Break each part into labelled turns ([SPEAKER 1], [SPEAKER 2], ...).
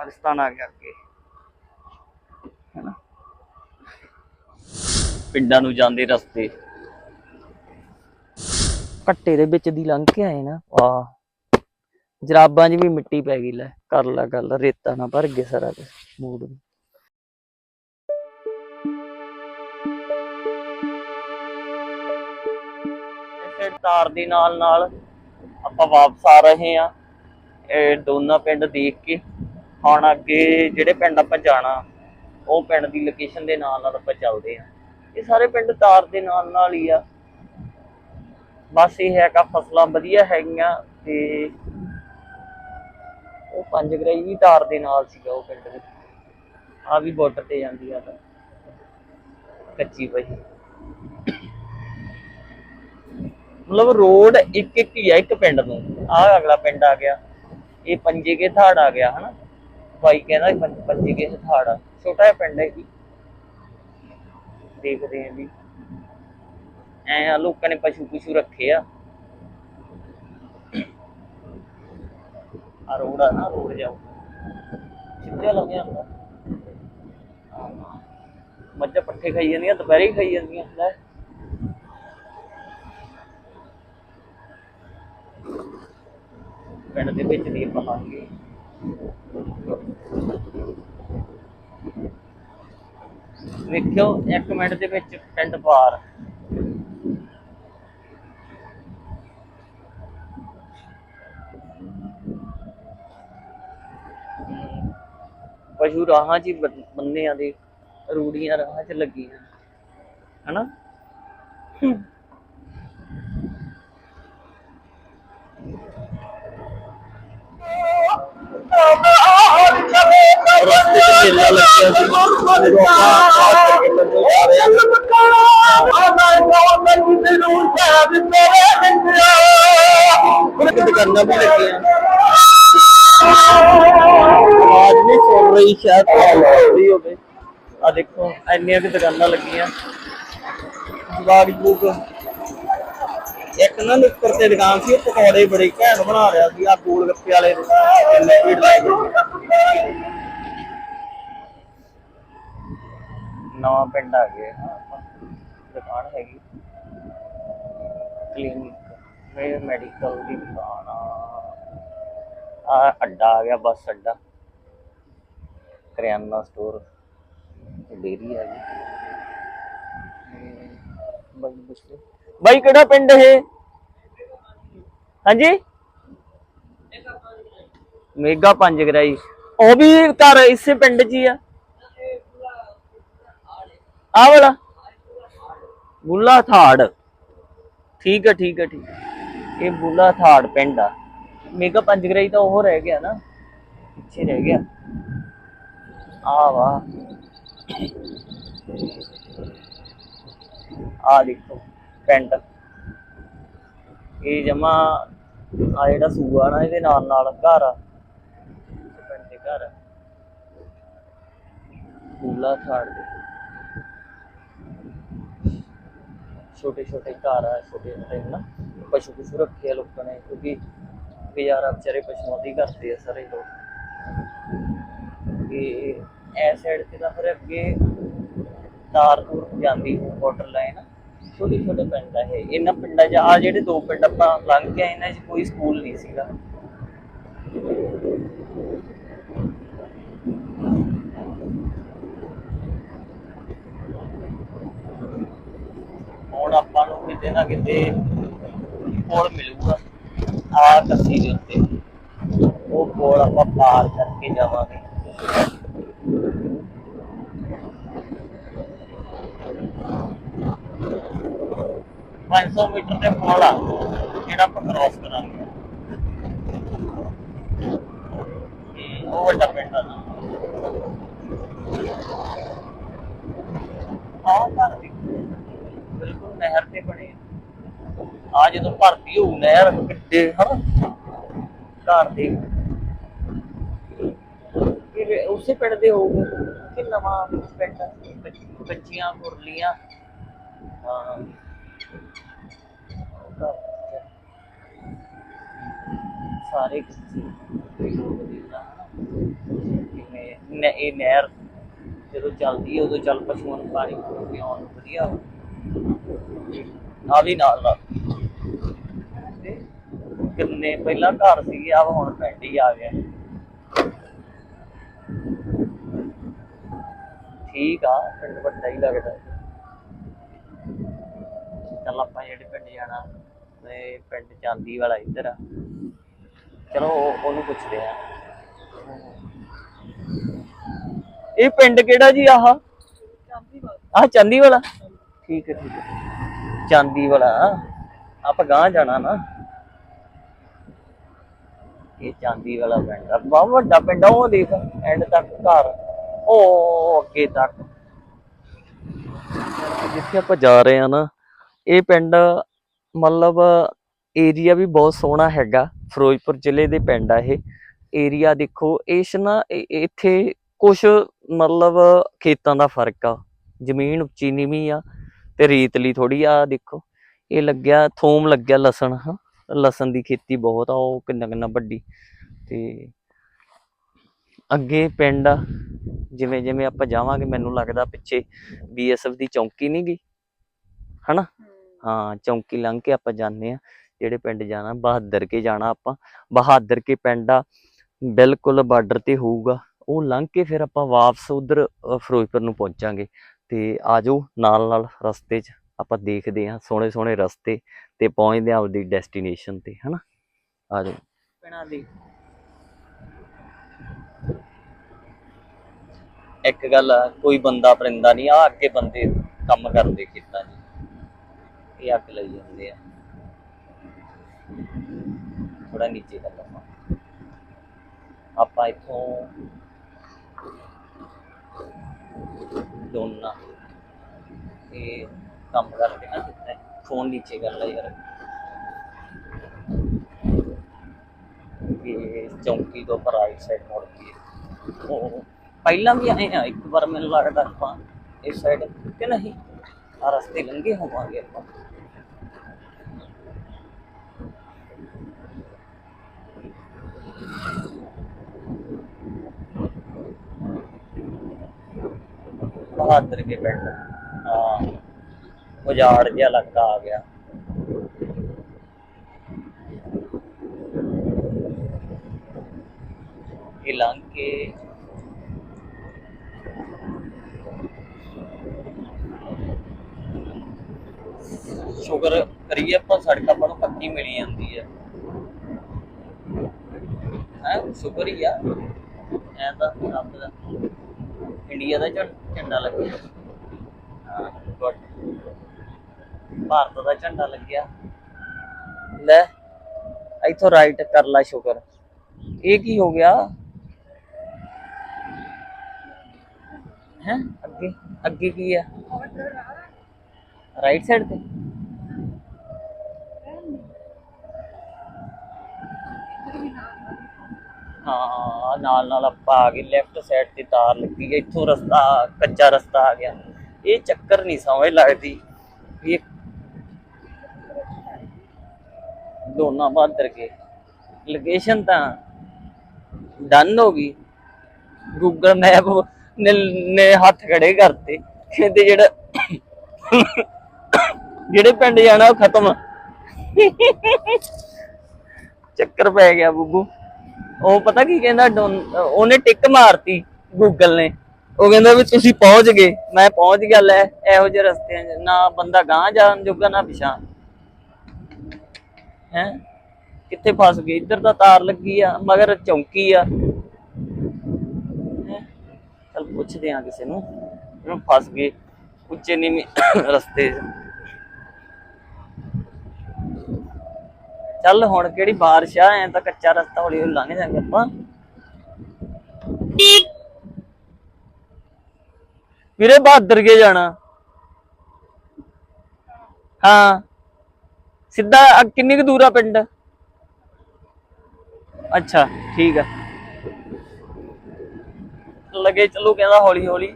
[SPEAKER 1] ਪਾਕਿਸਤਾਨ ਆ ਗਿਆ ਅੱਗੇ। ਹੈਨਾ? ਪਿੰਡਾਂ ਨੂੰ ਜਾਂਦੇ ਰਸਤੇ। ਘੱਟੇ ਦੇ ਵਿੱਚ ਦੀ ਲੰਘ ਕੇ ਆਏ ਨਾ ਵਾਹ। ਜਰਾਬਾਂ 'ਚ ਵੀ ਮਿੱਟੀ ਪੈ ਗਈ ਲੈ ਕਰ ਲੈ ਗੱਲ ਰੇਤਾ ਨਾ ਭਰ ਗਿਆ ਸਾਰਾ ਕੁਝ ਮੂਡ ਇਸੇ ਤਾਰ ਦੇ ਨਾਲ ਨਾਲ ਆਪਾਂ ਵਾਪਸ ਆ ਰਹੇ ਆ ਇਹ ਦੋਨਾਂ ਪਿੰਡ ਦੇਖ ਕੇ। ਹੁਣ ਅੱਗੇ ਜਿਹੜੇ ਪਿੰਡ ਆਪਾਂ ਜਾਣਾ, ਉਹ ਪਿੰਡ ਦੀ ਲੋਕੇਸ਼ਨ ਦੇ ਨਾਲ ਨਾਲ ਆਪਾਂ ਚੱਲਦੇ ਆ ਇਹ ਸਾਰੇ ਪਿੰਡ ਤਾਰ ਦੇ ਨਾਲ ਨਾਲ ਹੀ ਆ। ਬਸ ਇਹ ਹੈ ਕਿ ਫਸਲਾਂ ਵਧੀਆ ਹੈਗੀਆਂ ਤੇ ਉਹ ਪੰਜ ਗਰਾਈ ਵੀ ਤਾਰ ਦੇ ਨਾਲ ਸੀਗਾ ਉਹ ਪਿੰਡ ਵਿੱਚ। ਆ ਵੀ ਬਾਰਡਰ ਤੇ ਜਾਂਦੀ ਆ ਤਾਂ। ਕੱਚੀ ਪਈ। ਮਤਲਬ ਰੋਡ ਇੱਕ ਇੱਕ ਹੀ ਆ, ਇੱਕ ਪਿੰਡ ਨੂੰ। ਆ ਅਗਲਾ ਪਿੰਡ ਆ ਗਿਆ। ਇਹ ਪੰਜੇ ਕੇ ਥਾੜ ਆ ਗਿਆ, ਹਨਾ? ਭਾਈ ਕਹਿੰਦਾ ਪੰਜ- ਕੇ ਥਾੜ ਛੋਟਾ ਜਿਹਾ ਪਿੰਡ ਹੈ ਜੀ। ਦੇਖਦੇ ਆਂ ਵੀ ਐ ਆ, ਲੋਕਾਂ ਨੇ ਪਸ਼ੂ ਪਸ਼ੂ ਰੱਖੇ ਆ। ਆ ਰੋਡ ਆ ਨਾ, ਰੋਡ ਜਾਓ। ਸਿੱਧਾ ਲੱਗਿਆ ਹੁੰਦਾ ਮੱਝਾਂ ਪੱਠੇ ਖਾਈ ਜਾਂਦੀਆਂ, ਦੁਪਹਿਰੇ ਹੀ ਖਾਈ ਜਾਂਦੀਆਂ, ਲੈ। ਪਿੰਡ ਦੇ ਵਿੱਚ ਦੀ ਪਹਾਂਗੇ ਵੇਖਿਓ, ਇੱਕ ਮਿੰਟ ਦੇ ਵਿੱਚ ਪਿੰਡ ਪਾਰ ਪਸ਼ੂ ਰਾਹਾਂ 'ਚ ਹੀ ਬੰ- ਬੰਨਿਆਂ ਦੇ, ਰੂੜੀਆਂ ਰਾਹਾਂ 'ਚ ਲੱਗੀਆਂ। ਹਨਾ? ਰਸਤੇ 'ਚ ਮੇਲਾ ਲੱਗਿਆ ਸੀ। ਜਦੋਂ ਆਪਾਂ ਪਾਰ ਕਰਕੇ ਪਿੰਡੋਂ ਜਾ ਰਹੇ ਹਾਂ ਦੁਕਾਨਾਂ ਵੀ ਲੱਗੀਆਂ ਆਵਾਜ਼ ਨਹੀਂ ਸੁਣ ਰਹੀ, ਸ਼ਾਇਦ ਤੁਹਾਨੂੰ ਹੋਵੇ। ਆ ਦੇਖੋ, ਇੰਨੀਆਂ ਕਿ ਦੁਕਾਨਾਂ ਲੱਗੀਆਂ। ਬਾੜੀ ਬੁੱਕ ਇੱਕ ਨਾ ਨੁੱਕਰ ਤੇ ਦੁਕਾਨ ਸੀ, ਉਹ ਪਕੌੜੇ ਬੜੇ ਘੈਂਟ ਬਣਾ ਰਿਹਾ ਸੀ ਆ ਗੋਲ ਗੱਪੇ ਵਾਲੇ ਇੰਨੇ ਭੀੜ ਨਵਾਂ ਪਿੰਡ ਆ ਗਿਆ ਦੁਕਾਨ ਹੈਗੀ। ਕਲੀਨਿਕ ਮੇ ਮੈਡੀਕਲ ਦੀ ਦੁਕਾਨ ਆ ਅੱਡਾ ਆ ਗਿਆ, ਬੱਸ ਅੱਡਾ। ਕਰਿਆਨਾ ਸਟੋਰ ਡੇਰੀ ਆ ਗਈ ਬਾਈ, ਪੁੱਛੋ ਬਾਈ ਕਿਹੜਾ ਪਿੰਡ ਇਹ? ਹਾਂਜੀ? ਮੇਗਾ ਪੰਜ ਗਰਾਈ। ਉਹ ਵੀ ਘਰ ਇਸੇ ਪਿੰਡ 'ਚ ਹੀ ਆ। ਆ ਵਾਲਾ। ਬੁੱਲਾ ਥਾੜ। ਠੀਕ ਹੈ ਠੀਕ ਹੈ ਠੀਕ ਹੈ। ਇਹ ਬੁੱਲਾ ਥਾੜ ਪਿੰਡ ਆ। ਮੇਗਾ ਪੰਜ ਗਰਾਈ ਤਾਂ ਉਹ ਰਹਿ ਗਿਆ ਨਾ। ਪਿੱਛੇ ਰਹਿ ਗਿਆ। ਆ ਵਾ ਆ ਦੇਖੋ। ਪਿੰਡ ਇਹ ਜਮਾ ਆ ਜਿਹੜਾ ਸੂਆ ਨਾ, ਇਹਦੇ ਨਾਲ ਨਾਲ ਘਰ ਆ। ਪਿੰਡ ਦੇ ਘਰ ਆ। ਬੁੱਲਾ ਦੇ। ਛੋਟੇ ਛੋਟੇ ਘਰ ਆ, ਛੋਟੇ ਛੋਟੇ ਨਾ। ਪਸ਼ੂ ਪਸ਼ੂ ਰੱਖੇ ਆ ਲੋਕਾਂ ਨੇ, ਕਿਉਂਕਿ ਗੁਜ਼ਾਰਾ ਵਿਚਾਰੇ ਪਸ਼ੂਆਂ ਦੀ ਕਰਦੇ ਆ ਸਾਰੇ ਲੋਕ। ਤੇ ਐ ਸਾਈਡ ਤੇ ਤਾਂ ਫਿਰ ਅੱਗੇ ਤਾਰ ਤੁਰ ਜਾਂਦੀ ਵਾਟਰ ਲਾਈਨ ਛੋਟੇ ਛੋਟੇ ਪਿੰਡ ਆ ਇਹ। ਇਹਨਾਂ ਪਿੰਡਾਂ 'ਚ ਆ ਜਿਹੜੇ ਦੋ ਪਿੰਡ ਆਪਾਂ ਲੰਘ ਕੇ ਆਏ ਇਹਨਾਂ 'ਚ ਕੋਈ ਸਕੂਲ ਨਹੀਂ ਸੀਗਾ। ਹੁਣ ਆਪਾਂ ਨੂੰ ਕਿਤੇ ਨਾ ਕਿਤੇ ਕੋਲ ਮਿਲੂਗਾ ਆ ਕੱਸੀ ਦੇ ਉੱਤੇ। ਉਹ ਕੋਲ ਆਪਾਂ ਪਾਰ ਕਰਕੇ ਜਾਵਾਂਗੇ। ਪੰਜ ਸੌ ਮੀਟਰ ਤੇ ਪੁਲ ਆ ਜਿਹੜਾ ਆਪਾਂ ਕ੍ਰਾਸ ਕਰਾਂਗੇ। ਉਹ ਵੱਡਾ ਪਿੰਡ ਆ। ਆਹ ਘਰ ਬਿਲਕੁਲ ਨਹਿਰ ਤੇ ਬਣੇ ਆ। ਜਦੋਂ ਭਰਤੀ ਹੋਊ ਨਹਿਰ ਕਿੱਡੇ ਹਨਾ? ਘਰ ਦੇ। ਫਿਰ ਉਸੇ ਪਿੰਡ ਦੇ ਹੋਊਗੇ? ਕਿ ਨਵਾਂ ਪਿੰਡ ਬੱਚੀਆਂ, ਮੁਰਲੀਆਂ? ਹਾਂ। ਸਾਰੇ ਕੱਚੇ ਕੋਈ ਲੋਕ ਨਹੀਂ ਨਾ, ਇਹ ਨਹਿਰ ਜਦੋਂ ਚੱਲਦੀ ਹੈ, ਉਦੋਂ ਚੱਲ ਪਸ਼ੂਆਂ ਨੂੰ ਪਾਣੀ ਪਿਆਉਣ ਵਧੀਆ ਆ ਵੀ। ਨਾਲ ਨਾਲ ਕਿੰਨੇ ਪਹਿਲਾਂ ਘਰ ਸੀਗੇ ਆ ਹੁਣ ਪਿੰਡ ਹੀ ਆ ਗਿਆ। ਠੀਕ ਆ, ਪਿੰਡ ਵੱਡਾ ਹੀ ਲੱਗਦਾ। ਚੱਲ ਆਪਾਂ ਜਿਹੜੇ ਪਿੰਡ ਜਾਣਾ ਤੇ ਪਿੰਡ ਚਾਂਦੀ ਵਾਲਾ ਇੱਧਰ ਆ। ਚਲੋ ਉਹਨੂੰ ਪੁੱਛਦੇ ਆ। ਇਹ ਪਿੰਡ ਕਿਹੜਾ ਜੀ ਆਹ? ਆਹ ਚਾਂਦੀ ਵਾਲਾ? ਠੀਕ ਹੈ ਠੀਕ ਹੈ। ਚਾਂਦੀ ਵਾਲਾ। ਆਪਾਂ ਗਾਂ ਜਾਣਾ ਨਾ। ਇਹ ਚਾਂਦੀ ਵਾਲਾ ਪਿੰਡ ਆ। ਬਹੁਤ ਵੱਡਾ ਪਿੰਡ ਆ, ਉਹ ਦੇਖ ਐਂਡ ਤੱਕ ਘਰ। ਉਹ ਅੱਗੇ ਤੱਕ। ਜਿੱਥੇ ਆਪਾਂ ਜਾ ਰਹੇ ਆ ਨਾ ਇਹ ਪਿੰਡ ਮਤਲਬ ਏਰੀਆ ਵੀ ਬਹੁਤ ਸੋਹਣਾ ਹੈਗਾ, ਫਿਰੋਜ਼ਪੁਰ ਜ਼ਿਲ੍ਹੇ ਦੇ ਪਿੰਡ ਆ ਇਹ। ਏਰੀਆ ਦੇਖੋ ਇਸ ਨਾ ਇੱਥੇ ਕੁਝ ਮਤਲਬ ਖੇਤਾਂ ਦਾ ਫ਼ਰਕ ਆ। ਜ਼ਮੀਨ ਉੱਚੀ ਨੀਵੀਂ ਆ ਤੇ ਰੇਤਲੀ ਥੋੜੀ ਆ ਦੇਖੋ। ਇਹ ਲੱਗਿਆ, ਥੋਮ ਲੱਗਿਆ ਲਸਣ, ਹਾਂ। ਲਸਣ ਦੀ ਖੇਤੀ ਬਹੁਤ ਆ, ਉਹ ਕਿੰਨਾ ਕਿੰਨਾ ਵੱਡੀ। ਤੇ ਅੱਗੇ ਪਿੰਡ ਆ ਜਿਵੇਂ ਜਿਵੇਂ ਆਪਾਂ ਜਾਵਾਂਗੇ, ਮੈਨੂੰ ਲੱਗਦਾ ਪਿੱਛੇ ਬੀਐਸਐਫ ਦੀ ਚੌਂਕੀ ਨਹੀਂ ਗਈ, ਹਨਾ? ਹਾਂ ਚੌਂਕੀ ਲੰਘ ਕੇ ਆਪਾਂ ਜਾਂਦੇ ਆ ਜਿਹੜੇ ਪਿੰਡ ਜਾਣਾ ਬਹਾਦਰ ਕੇ ਜਾਣਾ ਆਪਾਂ। ਬਹਾਦਰ ਕੇ ਪਿੰਡ ਆ ਬਿਲਕੁਲ ਬਾਰਡਰ ਤੇ ਹੋਊਗਾ। ਉਹ ਲੰਘ ਕੇ ਫਿਰ ਆਪਾਂ ਵਾਪਸ ਉਧਰ ਫਿਰੋਜ਼ਪੁਰ ਨੂੰ ਪਹੁੰਚਾਂਗੇ। ਤੇ ਆਜੋ ਨਾਲ ਨਾਲ ਰਸਤੇ 'ਚ ਆਪਾਂ ਦੇਖਦੇ ਹਾਂ ਸੋਹਣੇ ਸੋਹਣੇ ਰਸਤੇ ਤੇ ਪਹੁੰਚਦੇ ਹਾਂ ਆਪਦੀ ਡੈਸਟੀਨੇਸ਼ਨ ਤੇ ਹਨਾ? ਆਜੋ। ਪਿੰਡਾਂ ਦੀ। ਇੱਕ ਗੱਲ ਆ ਕੋਈ ਬੰਦਾ ਪਰਿੰਦਾ ਨਹੀਂ ਆ ਅੱਗੇ ਬੰਦੇ ਕੰਮ ਕਰਦੇ ਖੇਤਾਂ 'ਚ। ਇਹ ਅੱਗ ਲਈ ਜਾਂਦੇ ਆ। ਥੋੜਾ ਨੀਚੇ ਕਰ ਲਵਾਂ ਆਪਾਂ। ਇੱਥੋਂ ਦੋਨਾ ਇਹ ਕੰਮ ਕਰਕੇ ਨਾ ਕਿਤੇ ਫੋਨ ਨੀਚੇ ਕਰ ਲੈ ਯਾਰ। ਇਹ ਚੌਂਕੀ ਤੋਂ ਪਰ ਰਾਈਟ ਸਾਈਡ ਮੁੜ ਕੇ। ਉਹ ਪਹਿਲਾਂ ਵੀ ਆਏ ਆ, ਇੱਕ ਵਾਰ ਮੈਨੂੰ ਲੱਗਦਾ ਆਪਾਂ ਇਸ ਸਾਈਡ ਕਿ ਨਹੀਂ? ਆ ਰਸਤੇ ਲੰਘੇ ਹੋਵਾਂਗੇ ਆਪਾਂ ਬਹਾਦਰ ਕੇ ਪਿੰਡ ਹਾਂ ਉਜਾੜ ਜਿਹਾ ਲੱਗਦਾ ਆ ਗਿਆ ਇਹ ਲੰਘ ਕੇ ਸ਼ੁਕਰ ਕਰੀਏ ਆਪਾਂ ਸੜਕ ਆਪਾਂ ਨੂੰ ਪੱਕੀ ਮਿਲੀ ਜਾਂਦੀ ਹੈ ਹੈ? ਸ਼ੁਕਰ ਹੀ ਆ। ਐ ਤਾਂ ਰੱਬ ਦਾ। ਇੰਡੀਆ ਦਾ ਝੰਡਾ ਲੱਗਿਆ। ਹਾਂ ਗੁੱਡ ਭਾਰਤ ਦਾ ਝੰਡਾ ਲੱਗਿਆ। ਲੈ, ਇੱਥੋਂ ਰਾਈਟ ਕਰ ਲਾ ਸ਼ੁਕਰ ਇਹ ਕੀ ਹੋ ਗਿਆ? ਹੈ? ਅੱਗੇ ਅੱਗੇ ਕੀ ਆ? ਰਾਈਟ ਸਾਈਡ ਤੇ? ਹਾਂ, ਨਾਲ ਨਾਲ ਆਪਾਂ ਆ ਗਏ ਲੈਫਟ ਸਾਈਡ ਤੇ ਤਾਰ ਲੱਗੀ ਹੈ, ਇੱਥੋਂ ਰਸਤਾ, ਕੱਚਾ ਰਸਤਾ ਆ ਗਿਆ। ਇਹ ਚੱਕਰ ਨਹੀਂ ਸਮਝ ਲੱਗਦੀ ਵੀ ਇਹ ਬਾਦਰ ਕੇ ਲੋਕੇਸ਼ਨ ਤਾਂ ਡਨ ਹੋ ਗਈ। ਗੂਗਲ ਮੈਪ ਨੇ ਹੱਥ ਖੜੇ ਕਰਤੇ। ਕਹਿੰਦੇ ਜਿਹੜਾ ਜਿਹੜੇ ਪਿੰਡ ਜਾਣਾ ਉਹ ਖਤਮ। ਚੱਕਰ ਪੈ ਗਿਆ ਬੁੱਬੂ। ਉਹ ਪਤਾ ਕੀ ਕਹਿੰਦਾ, ਡੋਨ- ਉਹਨੇ ਟਿਕ ਮਾਰਤੀ ਗੂਗਲ ਨੇ। ਉਹ ਕਹਿੰਦਾ ਵੀ ਤੁਸੀਂ ਪਹੁੰਚ ਗਏ। ਮੈਂ ਪਹੁੰਚ ਗਿਆ, ਲੈ, ਇਹੋ ਜਿਹੇ ਰਸਤਿਆਂ 'ਚ ਨਾ ਬੰਦਾ ਗਾਂ ਜਾਣ ਜੋਗਾ, ਨਾ ਪਿਛਾਂ ਹੈ? ਕਿੱਥੇ ਫਸ ਗਏ? ਇੱਧਰ ਤਾਂ ਤਾਰ ਲੱਗੀ ਆ, ਮਗਰ ਚੌਂਕੀ ਆ। ਹੈਂ? ਚੱਲ ਪੁੱਛਦੇ ਆ ਕਿਸੇ ਨੂੰ ਇਹਨੂੰ ਫਸ ਗਏ। ਉੱਚੇ ਨੀਵੇਂ ਰਸਤੇ 'ਚ। ਚੱਲ ਹੁਣ ਕਿਹੜੀ ਬਾਰਿਸ਼ ਆ, ਐ ਤਾਂ ਕੱਚਾ ਰਸਤਾ ਹੌਲੀ ਹੌਲੀ ਲੰਘ ਜਾਾਂਗੇ ਆਪਾਂ। ਵੀਰੇ ਬਹਾਦਰ ਕੇ ਜਾਣਾ। ਹਾਂ। ਸਿੱਧਾ ਕਿੰਨੀ ਕੁ ਦੂਰ ਆ ਪਿੰਡ? ਅੱਛਾ, ਠੀਕ ਆ। ਲੱਗੇ ਚਲੋ ਕਹਿੰਦਾ ਹੌਲੀ ਹੌਲੀ।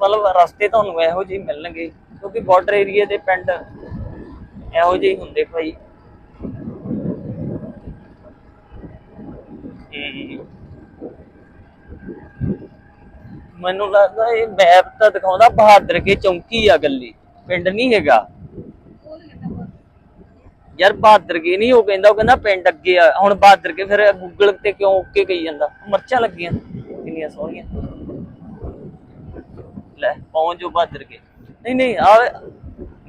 [SPEAKER 1] ਮਤਲਬ ਰਸਤੇ ਤੁਹਾਨੂੰ ਇਹੋ ਜਿਹੇ ਮਿਲਣਗੇ, ਕਿਉਂਕਿ ਬਾਰਡਰ ਏਰੀਆ ਦੇ ਪਿੰਡ ਇਹੋ ਜਿਹੇ ਹੁੰਦੇ ਭਾਈ। ਹਮ। ਮੈਨੂੰ ਲੱਗਦਾ ਇਹ ਮੈਪ ਤਾਂ ਦਿਖਾਉਂਦਾ ਬਹਾਦਰ ਕੇ ਚੌਂਕੀ ਆ ਗੱਲੀ, ਪਿੰਡ ਨਹੀਂ ਹੈਗਾ। ਯਾਰ ਬਹਾਦਰ ਕੇ ਨਹੀਂ ਉਹ ਕਹਿੰਦਾ ਉਹ ਕਹਿੰਦਾ ਪਿੰਡ ਅੱਗੇ ਆ। ਹੁਣ ਬਹਾਦਰ ਕੇ ਫਿਰ ਗੂਗਲ ਤੇ ਕਿਉਂ ਓਕੇ ਕਹੀ ਜਾਂਦਾ? ਮਰਚਾਂ ਲੱਗੀਆਂ, ਕਿੰਨੀਆਂ ਸੋਹਣੀਆਂ। ਲੈ, ਪਹੁੰਚ ਜੋ ਬਹਾਦਰ ਕੇ। ਨਹੀਂ ਨਹੀਂ, ਆ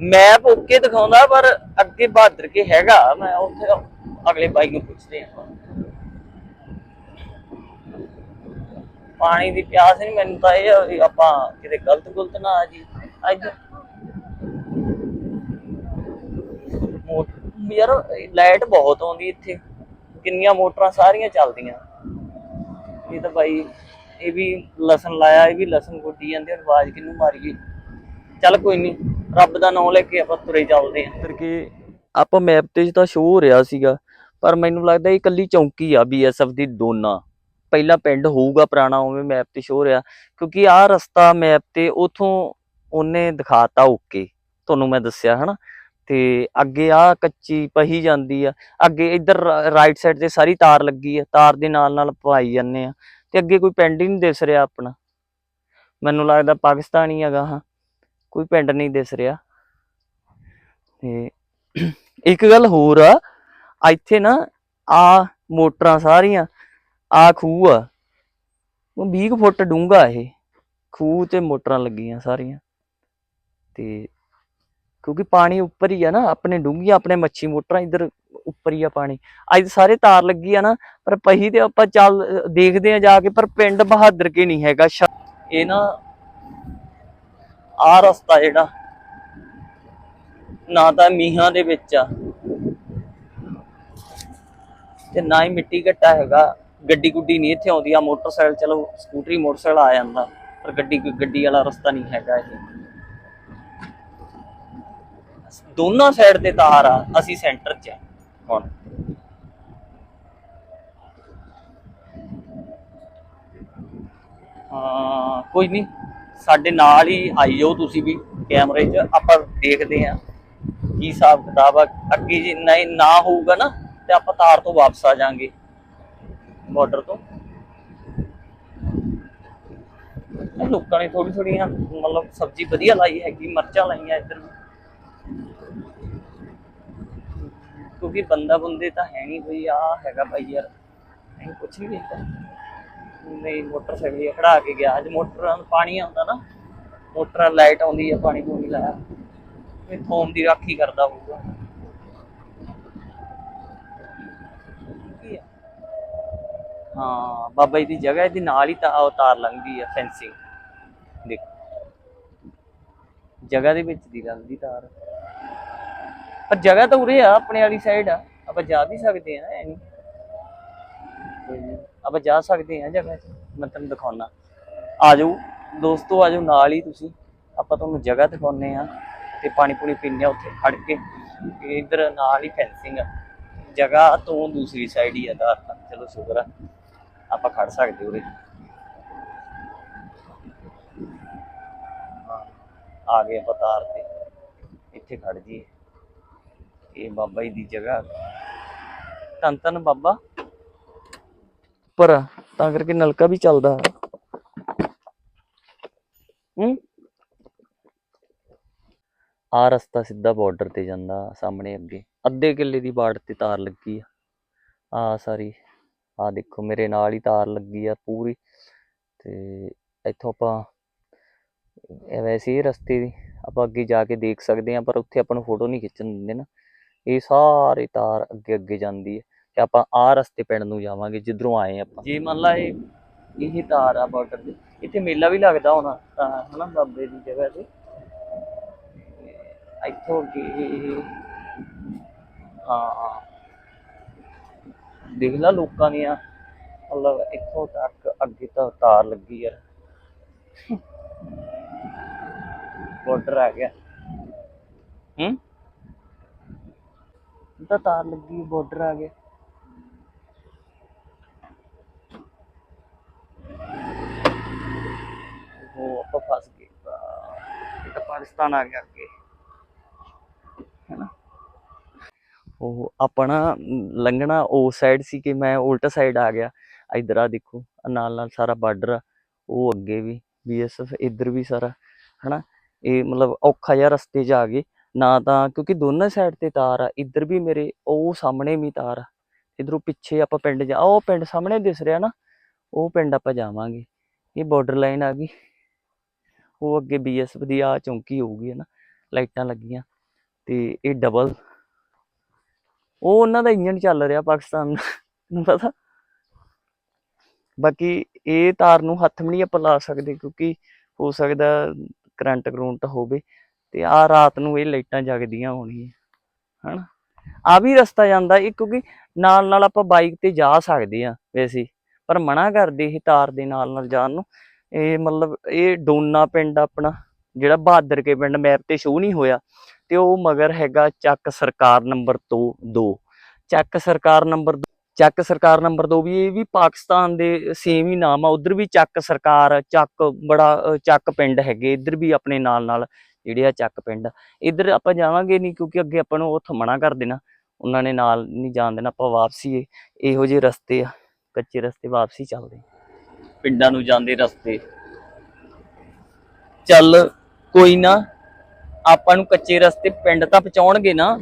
[SPEAKER 1] ਮੈਪ ਓਕੇ ਦਿਖਾਉਂਦਾ, ਪਰ ਅੱਗੇ ਬਹਾਦਰ ਕੇ ਹੈਗਾ। ਮੈਂ ਉੱਥੇ ਅਗਲੇ ਬਾਈ ਨੂੰ ਪੁੱਛਦੇ ਆ। ਪਾਣੀ ਦੀ ਪਿਆਸ ਨਹੀਂ ਮੈਨੂੰ ਤਾਂ ਇਹ ਆ ਵੀ ਆਪਾਂ ਕਿਤੇ ਗਲਤ ਗੁਲਤ ਨਾ ਆ ਜੀ ਅੱਜ ਮੋਟ- ਯਾਰ, ਲਾਈਟ ਬਹੁਤ ਆਉਂਦੀ ਇੱਥੇ। ਕਿੰਨੀਆਂ ਮੋਟਰਾਂ ਸਾਰੀਆਂ ਚੱਲਦੀਆਂ। ਇਹ ਤਾਂ ਬਾਈ, ਇਹ ਵੀ ਲਸਣ ਲਾਇਆ, ਇਹ ਵੀ ਲਸਣ ਗੁੱਡੀ ਜਾਂਦੇ, ਹੁਣ ਆਵਾਜ਼ ਕਿਹਨੂੰ ਮਾਰੀਏ? ਚੱਲ ਕੋਈ ਨਹੀਂ ਰੱਬ ਦਾ ਨਾਮ ਲੈ ਕੇ ਆਪਾਂ ਤੁਰੇ ਚੱਲਦੇ ਆਂ ਕਰਕੇ ਆਪਾਂ ਮੈਪ ਤੇ ਤਾਂ ਸ਼ੋ ਹੋ ਰਿਹਾ ਸੀਗਾ, ਪਰ ਮੈਨੂੰ ਲੱਗਦਾ ਇਹ ਇਕੱਲੀ ਚੌਂਕੀ ਆ ਬੀਐਸਐਫ ਦੀ ਦੋਨਾ। ਪਹਿਲਾ ਪਿੰਡ ਹੋਊਗਾ ਪੁਰਾਣਾ, ਉਵੇਂ ਮੈਪ ਤੇ ਸ਼ੋ ਰਿਹਾ। ਕਿਉਂਕਿ ਆਹ ਰਸਤਾ ਮੈਪ ਤੇ ਉਥੋਂ ਉਹਨੇ ਦਿਖਾਤਾ ਓਕੇ ਤੁਹਾਨੂੰ ਮੈਂ ਦੱਸਿਆ, ਹਨਾ? ਤੇ ਅੱਗੇ ਆ ਕੱਚੀ ਪਹੀ ਜਾਂਦੀ ਆ। ਅੱਗੇ ਇੱਧਰ ਰਾਈਟ ਸਾਈਡ ਤੇ ਸਾਰੀ ਤਾਰ ਲੱਗੀ ਆ। ਤਾਰ ਦੇ ਨਾਲ ਨਾਲ ਪਾਈ ਜਾਂਦੇ ਆ। ਤੇ ਅੱਗੇ ਕੋਈ ਪਿੰਡ ਹੀ ਨਹੀਂ ਦਿਸ ਰਿਹਾ ਆਪਣਾ। ਮੈਨੂੰ ਲੱਗਦਾ ਪਾਕਿਸਤਾਨੀ ਹੈਗਾ, ਹਾਂ। ਕੋਈ ਪਿੰਡ ਨਹੀਂ ਦਿਸ ਰਿਹਾ। ਤੇ ਇੱਕ ਗੱਲ ਹੋਰ ਆ, ਇੱਥੇ ਨਾ ਆ ਮੋਟਰਾਂ ਸਾਰੀਆਂ ਆ ਖੂਹ ਆ। ਉਹ 20 ਕੁ ਫੁੱਟ ਡੂੰਘਾ ਇਹ। ਖੂਹ ਤੇ ਮੋਟਰਾਂ ਲੱਗੀਆਂ ਸਾਰੀਆਂ। ਤੇ ਕਿਉਂਕਿ ਪਾਣੀ ਉੱਪਰ ਹੀ ਆ ਨਾ, ਆਪਣੇ ਡੂੰਘੀਆਂ ਆਪਣੇ ਮੱਛੀ ਮੋਟਰਾਂ ਇੱਧਰ ਉੱਪਰ ਹੀ ਆ ਪਾਣੀ। ਅੱਜ ਸਾਰੇ ਤਾਰ ਲੱਗੀ ਆ ਨਾ, ਪਰ ਪਹੀ ਤੇ ਆਪਾਂ ਚੱਲ, ਦੇਖਦੇ ਆ ਜਾ ਕੇ, ਪਰ ਪਿੰਡ ਬਹਾਦਰ ਕੇ ਨਹੀਂ ਹੈਗਾ। ਇਹ ਨਾ ਆ ਰਸਤਾ ਜਿਹੜਾ ਨਾ ਤਾਂ ਮੀਹਾਂ ਦੇ ਵਿੱਚ ਆ। ਤੇ ਨਾ ਹੀ ਮਿੱਟੀ ਘੱਟਾ ਹੈਗਾ। ਗੱਡੀ ਗੁੱਡੀ ਨਹੀਂ ਇੱਥੇ ਆਉਂਦੀ ਆ ਮੋਟਰਸਾਈਕਲ ਚਲੋ, ਸਕੂਟਰੀ, ਮੋਟਰਸਾਈਕਲ ਆ ਜਾਂਦਾ, ਪਰ ਗੱਡੀ ਕੋਈ ਗੱਡੀ ਵਾਲਾ ਰਸਤਾ ਨਹੀਂ ਹੈਗਾ ਇਹ। ਦੋਨਾਂ ਸਾਈਡ ਤੇ ਤਾਰ ਆ, ਅਸੀਂ ਸੈਂਟਰ 'ਚ ਆ। ਹੁਣ ਹਾਂ, ਕੋਈ ਨਹੀਂ। ਸਾਡੇ ਨਾਲ ਹੀ ਆਈ ਜਾਓ ਤੁਸੀਂ ਵੀ ਕੈਮਰੇ 'ਚ, ਆਪਾਂ ਦੇਖਦੇ ਆ ਕੀ ਹਿਸਾਬ ਕਿਤਾਬ ਆ। ਅੱਗੇ ਜੇ ਨਹੀਂ, ਨਾ ਹੋਊਗਾ ਨਾ, ਤੇ ਆਪਾਂ ਤਾਰ ਤੋਂ ਵਾਪਸ ਆ ਜਾਾਂਗੇ। ਬਾਰਡਰ ਤੋਂ। ਲੋਕਾਂ ਨੇ ਥੋੜੀ ਥੋੜੀਆਂ ਮਤਲਬ ਸਬਜ਼ੀ ਵਧੀਆ ਲਾਈ ਹੈਗੀ, ਮਿਰਚਾਂ ਲਾਈਆਂ ਇੱਧਰ ਵੀ। ਕਿਉਂਕਿ ਬੰਦਾ ਬੰਦੇ ਤਾਂ ਹੈ ਨਹੀਂ ਬਈ ਆ ਹੈਗਾ ਭਾਈ ਯਾਰ ਨਹੀਂ ਕੁਛ ਨਹੀਂ ਕੀਤਾ। ਨਹੀਂ, ਮੋਟਰਸਾਈਕਲ ਹੀ ਖੜਾ ਕੇ ਗਿਆ। ਅੱਜ ਮੋਟਰਾਂ ਨੂੰ ਪਾਣੀ ਆਉਂਦਾ ਨਾ, ਮੋਟਰ ਲਾਈਟ ਆਉਂਦੀ ਹੈ ਪਾਣੀ ਪੂਣੀ ਲਾਇਆ। ਇਹ ਥੋਮ ਦੀ ਰਾਖੀ ਕਰਦਾ ਹੋਊਗਾ ਕੀ ਆ? ਹਾਂ, ਬਾਬਾ ਜੀ ਦੀ ਜਗ੍ਹਾ ਇਹਦੇ ਨਾਲ ਹੀ ਤਾਂ ਉਹ ਤਾਰ ਲੰਘਦੀ ਆ ਫੈਂਸਿੰਗ ਦੇਖ। ਜਗ੍ਹਾ ਦੇ ਵਿੱਚ ਦੀ ਲੰਘਦੀ ਤਾਰ। ਪਰ ਜਗ੍ਹਾ ਤਾਂ ਉਰੇ ਆ, ਆਪਣੇ ਵਾਲੀ ਸਾਈਡ ਆ। ਆਪਾਂ ਜਾ ਵੀ ਸਕਦੇ ਆ, ਐ ਨਹੀਂ ਆਪਾਂ ਜਾ ਸਕਦੇ ਆ ਜਗ੍ਹਾ 'ਚ। ਮੈਂ ਤੁਹਾਨੂੰ ਦਿਖਾਉਣਾ ਆ ਜਾਓ ਦੋਸਤੋ ਆ ਜਾਓ ਨਾਲ ਹੀ ਤੁਸੀਂ। ਆਪਾਂ ਤੁਹਾਨੂੰ ਜਗ੍ਹਾ ਦਿਖਾਉਨੇ ਆ। ਤੇ ਪਾਣੀ ਪੂਣੀ ਪੀਣੇ ਆ ਉੱਥੇ ਖੜ ਕੇ। ਤੇ ਇੱਧਰ ਨਾਲ ਹੀ ਫੈਂਸਿੰਗ ਆ। ਜਗ੍ਹਾ ਤੋਂ ਦੂਸਰੀ ਸਾਈਡ ਹੀ ਆ ਦਾਰ ਤਾਂ। ਚਲੋ, ਸ਼ੁਕਰ ਆ। ਆਪਾਂ ਖੜ ਸਕਦੇ ਉਰੇ। ਆ ਗਏ ਆਪਾਂ ਤਾਰ ਤੇ। ਇੱਥੇ ਖੜ ਜੀ ਇਹ ਬਾਬਾ ਜੀ ਦੀ ਜਗ੍ਹਾ। ਧੰਨ ਧੰਨ ਬਾਬਾ। ਪਰ ਤਾਂ ਕਰਕੇ ਨਲਕਾ ਵੀ ਚੱਲਦਾ। ਹੂੰ? ਆ ਰਸਤਾ ਸਿੱਧਾ ਬਾਰਡਰ ਤੇ ਜਾਂਦਾ ਸਾਹਮਣੇ ਅੱਗੇ। ਅੱਧੇ ਕਿੱਲੇ ਦੀ ਬਾੜ ਤੇ ਤਾਰ ਲੱਗੀ ਆ। ਆ ਸਾਰੀ ਆ ਦੇਖੋ, ਮੇਰੇ ਨਾਲ ਹੀ ਤਾਰ ਲੱਗੀ ਆ ਪੂਰੀ। ਤੇ ਇੱਥੋਂ ਆਪਾਂ ਵੈਸੇ ਹੀ ਰਸਤੇ ਦੀ, ਆਪਾਂ ਅੱਗੇ ਜਾ ਕੇ ਦੇਖ ਸਕਦੇ ਆ ਪਰ ਉੱਥੇ ਆਪਾਂ ਨੂੰ ਫੋਟੋ ਨਹੀਂ ਖਿੱਚਣ ਦਿੰਦੇ ਨਾ। ਇਹ ਸਾਰੇ ਤਾਰ ਅੱਗੇ ਅੱਗੇ ਜਾਂਦੀ ਹੈ ਤੇ ਆਪਾਂ ਆ ਰਸਤੇ ਪਿੰਡ ਨੂੰ ਜਾਵਾਂਗੇ, ਜਿੱਧਰੋਂ ਆਏ ਆਪਾਂ। ਜੇ ਮੰਨ ਲਾ ਇਹ ਇਹ ਤਾਰ ਆ ਬਾਰਡਰ ਤੇ, ਇੱਥੇ ਮੇਲਾ ਵੀ ਲੱਗਦਾ ਹੋਣਾ, ਤਾਂ ਹਨਾ, ਬਾਬੇ ਦੀ ਜਗ੍ਹਾ ਤੇ। ਇੱਥੋਂ ਅੱਗੇ ਹਾਂ। ਦੇਖ ਲਾ ਲੋਕਾਂ ਦੀਆਂ। ਮਤਲਬ ਇੱਥੋਂ ਤੱਕ ਅੱਗੇ ਤਾਂ ਤਾਰ ਲੱਗੀ ਯਾਰ ਬਾਰਡਰ ਆ ਗਿਆ। ਹੂੰ? ਤਾਂ ਤਾਰ ਲੱਗੀ ਬਾਰਡਰ ਆ ਗਿਆ। ਉਹ ਆਪਾਂ ਫਸ ਗਏ। ਆਹ, ਇਹ ਤਾਂ ਪਾਕਿਸਤਾਨ ਆ ਗਿਆ ਅੱਗੇ ਹੈਨਾ ਉਹ ਆਪਣਾ ਲੰਘਣਾ ਉਸ ਸਾਈਡ ਸੀ ਕਿ ਮੈਂ ਉਲਟਾ ਸਾਈਡ ਆ ਗਿਆ। ਇਧਰ ਆ ਦੇਖੋ, ਨਾਲ ਨਾਲ ਸਾਰਾ ਬਾਰਡਰ ਆ, ਉਹ ਅੱਗੇ ਵੀ ਬੀਐਸਐਫ ਇੱਧਰ ਵੀ ਸਾਰਾ, ਹਨਾ? ਇਹ ਮਤਲਬ ਔਖਾ ਜਿਹਾ ਰਸਤੇ 'ਚ ਆ ਗਏ। ਨਾ ਤਾਂ ਕਿਉਂਕਿ ਦੋਨਾਂ ਸਾਈਡ ਤੇ ਤਾਰ ਆ, ਇੱਧਰ ਵੀ ਮੇਰੇ, ਉਹ ਸਾਹਮਣੇ ਵੀ ਤਾਰ ਆ। ਇਧਰੋਂ ਪਿੱਛੇ ਆਪਾਂ ਪਿੰਡ ਜਾ ਉਹ ਪਿੰਡ ਸਾਹਮਣੇ ਦਿਸ ਰਿਹਾ ਨਾ, ਉਹ ਪਿੰਡ ਆਪਾਂ ਜਾਵਾਂਗੇ। ਇਹ ਬਾਰਡਰ ਲਾਈਨ ਆ ਗਈ। ਉਹ ਅੱਗੇ ਬੀਐਸਐਫ ਦੀ ਆ ਚੌਂਕੀ ਹੋਊਗੀ ਹੈ ਨਾ ਲਾਈਟਾਂ ਲੱਗੀਆਂ। ਤੇ ਇਹ ਡਬਲ ਉਹ ਉਹਨਾਂ ਦਾ ਇੰਜਨ ਚੱਲ ਰਿਹਾ ਪਾਕਿਸਤਾਨ ਦਾ ਨੂੰ ਪਤਾ? ਬਾਕੀ ਇਹ ਤਾਰ ਨੂੰ ਹੱਥ ਵੀ ਨਹੀਂ ਆਪਾਂ ਲਾ ਸਕਦੇ ਕਿਉਂਕਿ ਹੋ ਸਕਦਾ ਕਰੰਟ ਕਰੰਟ ਹੋਵੇ ਤੇ ਆ ਰਾਤ ਨੂੰ ਇਹ ਲਾਈਟਾਂ ਜਗਦੀਆਂ ਹੋਣਗੀਆਂ, ਹਨਾ? ਆ ਵੀ ਰਸਤਾ ਜਾਂਦਾ ਇਹ ਕਿਉਂਕਿ ਨਾਲ ਨਾਲ ਆਪਾਂ ਬਾਈਕ ਤੇ ਜਾ ਸਕਦੇ ਆ ਵੈਸੇ, ਪਰ ਮਨਾ ਕਰਦੇ ਇਹ ਤਾਰ ਦੇ ਨਾਲ ਨਾਲ ਜਾਣ ਨੂੰ। ਇਹ ਮਤਲਬ ਇਹ ਡੋਨਾ ਪਿੰਡ ਆਪਣਾ ਜਿਹੜਾ ਬਹਾਦਰ ਕੇ ਪਿੰਡ ਮੈਪ ਤੇ ਸ਼ੋ ਨਹੀਂ ਹੋਇਆ, ਤੇ ਉਹ ਮਗਰ ਹੈਗਾ ਚੱਕ ਸਰਕਾਰ ਨੰਬਰ 2 ਚੱਕ ਸਰਕਾਰ ਨੰਬਰ ਚੱਕ ਸਰਕਾਰ ਨੰਬਰ 2 ਵੀ ਇਹ ਵੀ ਪਾਕਿਸਤਾਨ ਦੇ ਸੇਮ ਹੀ ਨਾਮ ਆ, ਉਧਰ ਵੀ ਚੱਕ ਸਰਕਾਰ, ਚੱਕ ਬੜਾ, ਚੱਕ ਪਿੰਡ ਹੈਗੇ, ਇੱਧਰ ਵੀ ਆਪਣੇ ਨਾਲ ਨਾਲ ਜਿਹੜੇ ਆ ਚੱਕ ਪਿੰਡ। ਇੱਧਰ ਆਪਾਂ ਜਾਵਾਂਗੇ ਨਹੀਂ ਕਿਉਂਕਿ ਅੱਗੇ ਆਪਾਂ ਨੂੰ ਉੱਥੋਂ ਮਨਾ ਕਰ ਦੇਣਾ, ਉਹਨਾਂ ਨੇ ਨਾਲ ਨਹੀਂ ਜਾਣ ਦੇਣਾ, ਆਪਾਂ ਵਾਪਸੀ ਇਹ- ਇਹੋ ਜਿਹੇ ਰਸਤੇ ਆ, ਕੱਚੇ ਰਸਤੇ ਵਾਪਸੀ ਚੱਲਦੇ ਪਿੰਡਾਂ ਨੂੰ ਜਾਂਦੇ ਰਸਤੇ। ਚੱਲ ਕੋਈ ਨਾ, ਆਪਾਂ ਨੂੰ ਕੱਚੇ ਰਸਤੇ ਪਿੰਡ ਤਾਂ ਪਹੁੰਚਾਉਣਗੇ ਨਾ।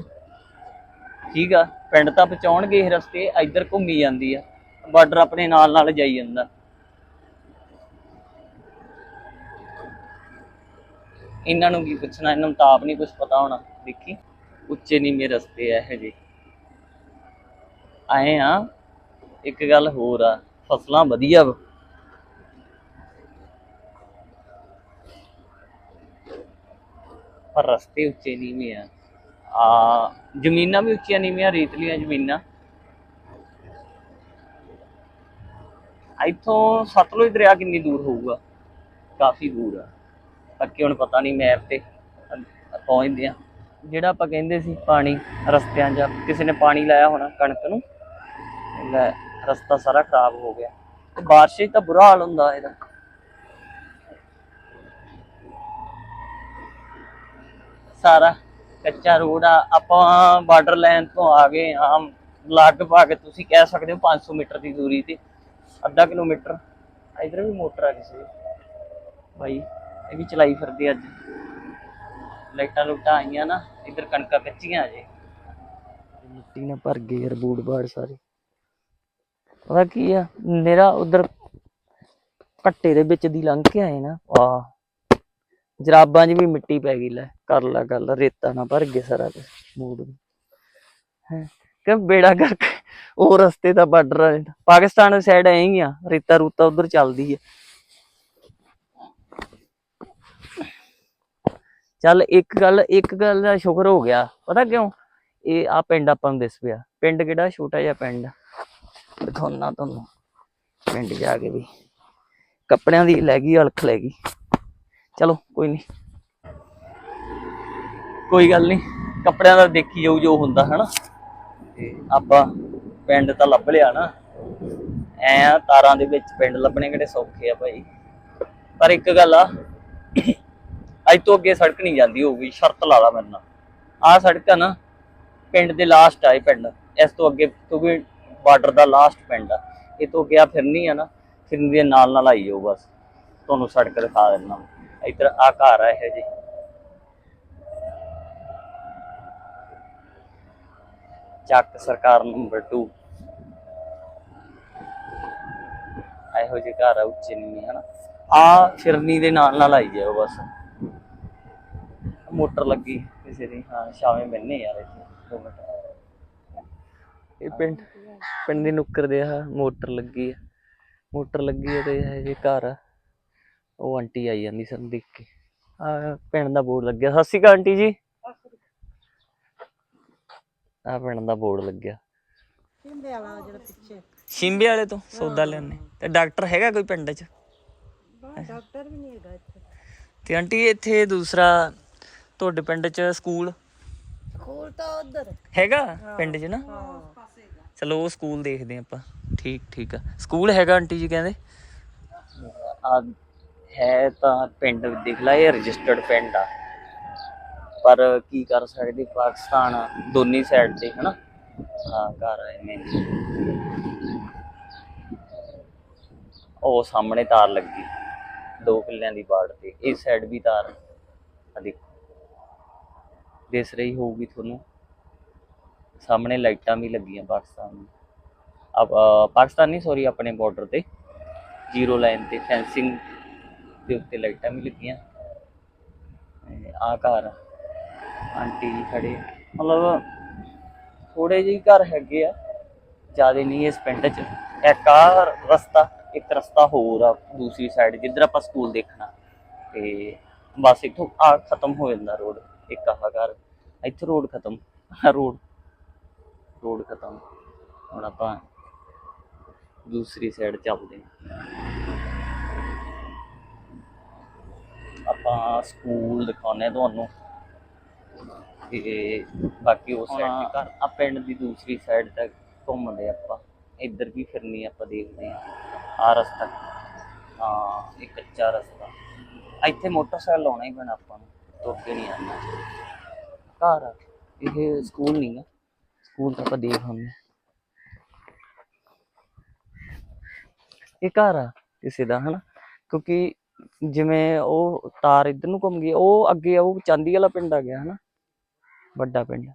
[SPEAKER 1] ਠੀਕ ਆ, ਪਿੰਡ ਤਾਂ ਪਹੁੰਚਾਉਣਗੇ ਇਹ ਰਸਤੇ, ਇੱਧਰ ਘੁੰਮੀ ਜਾਂਦੀ ਆ, ਬਾਰਡਰ ਆਪਣੇ ਨਾਲ ਨਾਲ ਜਾਈ ਜਾਂਦਾ। ਇਹਨਾਂ ਨੂੰ ਕੀ ਪੁੱਛਣਾ, ਇਹਨਾਂ ਨੂੰ ਤਾਂ ਆਪ ਨਹੀਂ ਕੁਝ ਪਤਾ ਹੋਣਾ, ਦੇਖੀ। ਉੱਚੇ ਨੀਵੇਂ ਰਸਤੇ ਆ ਇਹ ਜੀ ਆਏ ਆ, ਇੱਕ ਗੱਲ ਹੋਰ ਆ, ਫਸਲਾਂ ਵਧੀਆ ਪਰ ਰਸਤੇ ਉੱਚੇ ਨੀਵੇਂ ਆ। ਆ, ਜ਼ਮੀਨਾਂ ਵੀ ਉੱਚੀਆਂ ਨੀਵੀਆਂ, ਰੇਤਲੀਆਂ ਜ਼ਮੀਨਾਂ। ਇੱਥੋਂ ਸਤਲੁਜ ਦਰਿਆ ਕਿੰਨੀ ਦੂਰ ਹੋਊਗਾ? ਕਾਫੀ ਦੂਰ ਆ। ਬਾਕੀ ਹੁਣ ਪਤਾ ਨਹੀਂ ਮੈਪ ਤੇ ਪਹੁੰਚਦੇ ਆ। ਜਿਹੜਾ ਆਪਾਂ ਕਹਿੰਦੇ ਸੀ ਪਾਣੀ ਰਸਤਿਆਂ 'ਚ ਕਿਸੇ ਨੇ ਪਾਣੀ ਲਾਇਆ ਹੋਣਾ ਕਣਕ ਨੂੰ, ਲੈ ਰਸਤਾ ਸਾਰਾ ਖਰਾਬ ਹੋ ਗਿਆ। ਬਾਰਿਸ਼ ਤਾਂ ਬੁਰਾ ਹਾਲ ਹੁੰਦਾ ਇਹਦਾ। ਸਾਰਾ ਕੱਚਾ ਰੋਡ ਆ। ਆਪਾਂ ਬਾਰਡਰ ਲਾਈਨ ਤੋਂ ਆ ਗਏ ਆ। ਲਗਭਗ ਤੁਸੀਂ ਕਹਿ ਸਕਦੇ ਹੋ 500 ਮੀਟਰ ਦੀ ਦੂਰੀ ਤੇ। ਅੱਧਾ ਕਿਲੋਮੀਟਰ। ਇਧਰ ਵੀ ਮੋਟਰ ਆ ਕਿਸੇ ਦੀ। ਇਹ ਵੀ ਚਲਾਈ ਫਿਰਦੇ ਅੱਜ। ਲਾਈਟਾਂ ਲੁੱਟਾਂ ਆਈਆਂ ਨਾ, ਇਧਰ ਕਣਕਾਂ ਕੱਚੀਆਂ ਅਜੇ। ਮਿੱਟੀ ਨਾਲ ਭਰ ਗਏ ਯਾਰ ਬੂਟ ਬਾੜ ਸਾਰੇ। ਪਤਾ ਕੀ ਆ, ਮੇਰਾ ਉਧਰ ਘੱਟੇ ਦੇ ਵਿੱਚ ਦੀ ਲੰਘ ਕੇ ਆਏ ਨਾ। ਆ ਜਰਾਬਾਂ 'ਚ ਵੀ ਮਿੱਟੀ ਪੈ ਗਈ, ਲੈ, ਕਰ ਲੈ ਗੱਲ, ਰੇਤਾ ਨਾ ਭਰ ਗਿਆ ਸਾਰਾ ਕੁਝ ਬੂਟ ਹੈ ਕਿ ਬੇੜਾ ਕਰਕੇ ਉਹ ਰਸਤੇ ਦਾ ਬਾਰਡਰ ਆ ਪਾਕਿਸਤਾਨ ਦੀ ਸਾਈਡ ਐਂ ਹੀ ਆ, ਰੇਤਾ ਰੂਤਾ ਉਧਰ ਚੱਲਦੀ ਆ। ਚੱਲ ਇੱਕ ਗੱਲ ਇੱਕ ਗੱਲ ਦਾ ਸ਼ੁਕਰ ਹੋ ਗਿਆ, ਪਤਾ ਕਿਉਂ? ਇਹ ਆ ਪਿੰਡ ਆਪਾਂ ਨੂੰ ਦਿਸ ਪਿਆ। ਪਿੰਡ ਕਿਹੜਾ? ਛੋਟਾ ਜਿਹਾ ਪਿੰਡ। ਦਿਖਾਉਣਾ ਤੁਹਾਨੂੰ। ਪਿੰਡ ਜਾ ਕੇ ਵੀ। ਕੱਪੜਿਆਂ ਦੀ ਲੈ ਗਈ ਅਲਖ ਲੈ ਗਈ। ਚਲੋ, ਕੋਈ ਨਹੀਂ ਕੋਈ ਗੱਲ ਨਹੀਂ ਕੱਪੜਿਆਂ ਦਾ ਦੇਖੀ ਜਾਊ ਜੋ ਹੁੰਦਾ, ਹਨਾ? ਤੇ ਆਪਾਂ ਪਿੰਡ ਤਾਂ ਲੱਭ ਲਿਆ ਨਾ। ਐ ਤਾਰਾਂ ਦੇ ਵਿੱਚ ਪਿੰਡ ਲੱਭਣੇ ਕਿਹੜੇ ਸੌਖੇ ਆ ਭਾਈ। ਪਰ ਇੱਕ ਗੱਲ ਆ, ਅੱਜ ਤੋਂ ਅੱਗੇ ਸੜਕ ਨਹੀਂ ਜਾਂਦੀ ਹੋਊਗੀ, ਸ਼ਰਤ ਲਾ ਲਾ ਮੇਰੇ ਨਾਲ। ਆਹ ਸੜਕ ਆ ਨਾ, ਪਿੰਡ ਦੇ ਲਾਸਟ ਆ ਇਹ ਪਿੰਡ। ਇਸ ਤੋਂ ਅੱਗੇ, ਕਿਉਂਕਿ ਬਾਰਡਰ ਦਾ ਲਾਸਟ ਪਿੰਡ ਆ। ਇਹ ਤੋਂ ਅੱਗੇ ਆ ਫਿਰਨੀ ਆ ਨਾ, ਫਿਰਨੀ ਦੇ ਨਾਲ ਨਾਲ ਆਈ ਜਾਓ ਬਸ। ਤੁਹਾਨੂੰ ਸੜਕ ਦਿਖਾ ਦਿੰਦਾ ਇੱਧਰ ਆ ਘਰ ਆ ਇਹ ਜੀ। ਚੱਕ ਸਰਕਾਰ ਨੰਬਰ 2 ਇਹੋ ਜਿਹੇ ਘਰ ਆ ਉੱਚੇ ਨੀਵੇਂ ਹਨਾ। ਆ ਫਿਰਨੀ ਦੇ ਨਾਲ ਨਾਲ ਆਈ ਜਾਓ ਬਸ। ਮੋਟਰ ਲੱਗੀ ਕਿਸੇ ਦੀ, ਹਾਂ ਸ਼ਾਮੇ ਮਿਲਨੇ ਯਾਰ ਇੱਥੇ, ਦੋ ਮਿੰਟ। ਇਹ ਪਿੰਡ ਪਿੰਡ ਦੀ ਨੁੱਕਰ ਦੇ ਆ, ਮੋਟਰ ਲੱਗੀ ਆ। ਮੋਟਰ ਲੱਗੀ ਆ ਤੇ ਇਹ ਜੇ ਘਰ ਆ। ਉਹ ਆਂਟੀ ਆਈ ਜਾਂਦੀ ਸਾਨੂੰ ਦੇਖ ਕੇ। ਆ ਪਿੰਡ ਦਾ ਬੋਰਡ ਲੱਗਿਆ। ਸਤਿ ਸ਼੍ਰੀ ਅਕਾਲ ਆਂਟੀ ਜੀ। ਆ ਪਿੰਡ ਦਾ ਬੋਰਡ ਲੱਗਿਆ।
[SPEAKER 2] ਸਿੰਦੇ ਵਾਲਾ ਜਿਹੜਾ ਪਿੱਛੇ।
[SPEAKER 1] ਸ਼ਿੰਬੇ ਵਾਲੇ ਤੋਂ ਸੌਦਾ ਲੈਣੇ ਤੇ ਡਾਕਟਰ ਹੈਗਾ ਕੋਈ ਪਿੰਡ 'ਚ?
[SPEAKER 2] ਡਾਕਟਰ ਵੀ ਨਹੀਂ ਹੈਗਾ ਇੱਥੇ।
[SPEAKER 1] ਤੇ ਆਂਟੀ ਇੱਥੇ ਦੂਸਰਾ ਤੁਹਾਡੇ ਪਿੰਡ 'ਚ ਸਕੂਲ?
[SPEAKER 2] ਸਕੂਲ ਤਾਂ ਉਧਰ।
[SPEAKER 1] ਹੈਗਾ ਪਿੰਡ 'ਚ ਨਾ? ਚਲੋ ਉਹ ਸਕੂਲ ਦੇਖਦੇ ਆਪਾਂ। ਠੀਕ ਠੀਕ ਆ। ਸਕੂਲ ਹੈਗਾ ਆਂਟੀ ਜੀ ਕਹਿੰਦੇ? ਆ ਹੈ ਤਾਂ ਪਿੰਡ ਦੇਖ ਲਾ ਇਹ ਰਜਿਸਟਰਡ ਪਿੰਡ ਆ। ਪਰ ਕੀ ਕਰ ਸਕਦੇ ਪਾਕਿਸਤਾਨ ਆ, ਦੋਨੀ ਸਾਈਡ ਤੇ ਹਨਾ? ਹਾਂ ਘਰ ਆਏ ਉਹ ਸਾਹਮਣੇ ਤਾਰ ਲੱਗੀ। ਦੋ ਕਿੱਲਿਆਂ ਦੀ ਬਾੜ ਤੇ। ਇਸ ਸਾਈਡ ਵੀ ਤਾਰ ਆ। ਦੇਖੋ। ਦਿਸ ਰਹੀ ਹੋਊਗੀ ਤੁਹਾਨੂੰ। ਸਾਹਮਣੇ ਲਾਈਟਾਂ ਵੀ ਲੱਗੀਆਂ ਪਾਕਿਸਤਾਨ ਦੀ ਪਾਕਿਸਤਾਨ ਨਹੀਂ ਸੌਰੀ ਆਪਣੇ ਬਾਰਡਰ ਤੇ। ਜ਼ੀਰੋ ਲਾਈਨ ਤੇ ਫੈਂਸਿੰਗ ਦੇ ਉੱਤੇ ਲਾਈਟਾਂ ਵੀ ਲੱਗੀਆਂ। ਆ ਘਰ ਆਂਟੀ ਜੀ ਖੜੇ ਮਤਲਬ ਥੋੜੇ ਜਿਹੇ ਘਰ ਹੈਗੇ ਆ। ਜ਼ਿਆਦਾ ਨਹੀਂ ਇਸ ਪਿੰਡ 'ਚ। ਇੱਕ ਆ ਰਸਤਾ, ਇੱਕ ਰਸਤਾ ਹੋਰ ਆ ਦੂਸਰੀ ਸਾਈਡ ਜਿੱਧਰ ਆਪਾਂ ਸਕੂਲ ਦੇਖਣਾ। ਤੇ ਬਸ ਇੱਥੋਂ ਆ ਖਤਮ ਹੋ ਜਾਂਦਾ ਰੋਡ ਇੱਕ ਆਹ ਘਰ। ਇੱਥੇ ਰੋਡ ਖਤਮ। ਆ ਰੋਡ ਰੋਡ ਖਤਮ। ਹੁਣ ਆਪਾਂ ਦੂਸਰੀ ਸਾਈਡ ਚੱਲਦੇ ਹਾਂ। ਆਪਾਂ ਸਕੂਲ ਦਿਖਾਉਂਦੇ ਹਾਂ ਤੁਹਾਨੂੰ। ਤੇ ਬਾਕੀ ਉਸ ਸਾਈਡ ਤੇ ਘਰ ਆ ਪਿੰਡ ਦੀ ਦੂਸਰੀ ਸਾਈਡ ਤੱਕ ਘੁੰਮਦੇ ਆਪਾਂ। ਇੱਧਰ ਵੀ ਫਿਰਨੀ ਆਪਾਂ ਦੇਖਦੇ ਆ ਆ ਰਸਤਾ। ਹਾਂ ਇਹ ਕੱਚਾ ਰਸਤਾ। ਇੱਥੇ ਮੋਟਰਸਾਈਕਲ ਲਾਉਣਾ ਹੀ ਪੈਣਾ ਆਪਾਂ ਨੂੰ। ਤੁਰ ਕੇ ਨਹੀਂ ਆਉਣਾ। ਘਰ ਆ। ਇਹ ਸਕੂਲ ਨਹੀਂ ਆ। ਸਕੂਲ ਤਾਂ ਆਪਾਂ ਦੇਖ ਆਉਂਦੇ ਹਾਂ। ਇਹ ਘਰ ਆ। ਕਿਸੇ ਦਾ ਹਨਾ? ਕਿਉਂਕਿ ਜਿਵੇਂ ਉਹ ਤਾਰ ਇੱਧਰ ਨੂੰ ਘੁੰਮ ਗਈ ਉਹ ਅੱਗੇ ਉਹ ਚਾਂਦੀ ਵਾਲਾ ਪਿੰਡ ਆ ਗਿਆ ਹਨਾ ਵੱਡਾ ਪਿੰਡ।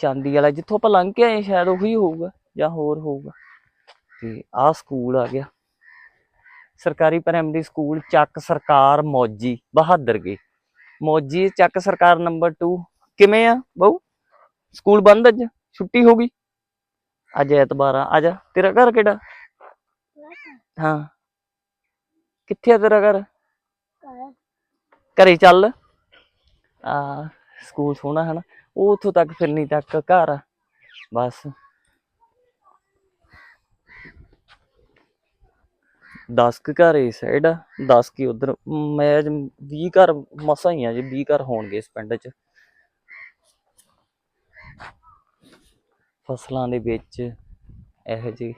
[SPEAKER 1] ਚਾਂਦੀ ਵਾਲਾ ਜਿੱਥੋਂ ਆਪਾਂ ਲੰਘ ਕੇ ਆਏ ਸ਼ਾਇਦ ਉਹੀ ਹੋਊਗਾ ਜਾਂ ਹੋਰ ਹੋਊਗਾ। ਤੇ ਆਹ ਸਕੂਲ ਆ ਗਿਆ। ਸਰਕਾਰੀ ਪ੍ਰਾਇਮਰੀ ਸਕੂਲ ਚੱਕ ਸਰਕਾਰ ਮੌਜੀ ਬਹਾਦਰਗੇ ਮੌਜੀ ਚੱਕ ਸਰਕਾਰ ਨੰਬਰ 2 ਕਿਵੇਂ ਆ ਬਹੂ? ਸਕੂਲ ਬੰਦ ਅੱਜ? ਛੁੱਟੀ ਹੋ ਗਈ? ਅੱਜ ਐਤਵਾਰ ਆ। ਆ ਜਾ ਤੇਰਾ ਘਰ ਕਿਹੜਾ? ਹਾਂ। ਕਿੱਥੇ ਆ ਤੇਰਾ ਘਰ? ਘਰੇ ਚੱਲ। ਆ ਸਕੂਲ ਸੋਹਣਾ ਹੈ ਨਾ ਉਹ ਉੱਥੋਂ ਤੱਕ ਫਿਰਨੀ ਤੱਕ ਘਰ। ਆ ਬਸ। 10 ਕੁ ਘਰ ਇਸ ਸਾਈਡ ਆ। 10 ਕੀ ਉਧਰ। ਮੈਂ 20 ਘਰ ਮਸਾਂ ਹੀ ਆ ਜੀ 20 ਘਰ ਹੋਣਗੇ ਇਸ ਪਿੰਡ 'ਚ। ਫਸਲਾਂ ਦੇ ਵਿੱਚ ਇਹੋ ਜਿਹੇ।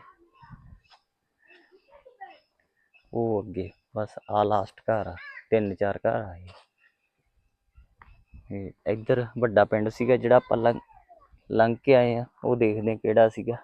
[SPEAKER 1] ਉਹ ਅੱਗੇ। ਬਸ ਆ ਲਾਸਟ ਘਰ ਆ, ਤਿੰਨ ਚਾਰ ਘਰ ਆ ਇਹ। ਇੱਧਰ ਵੱਡਾ ਪਿੰਡ ਸੀਗਾ ਜਿਹੜਾ ਆਪਾਂ ਲੰਘ ਲੰਘ ਕੇ ਆਏ ਆ, ਉਹ ਦੇਖਦੇ ਆ ਕਿਹੜਾ ਸੀਗਾ।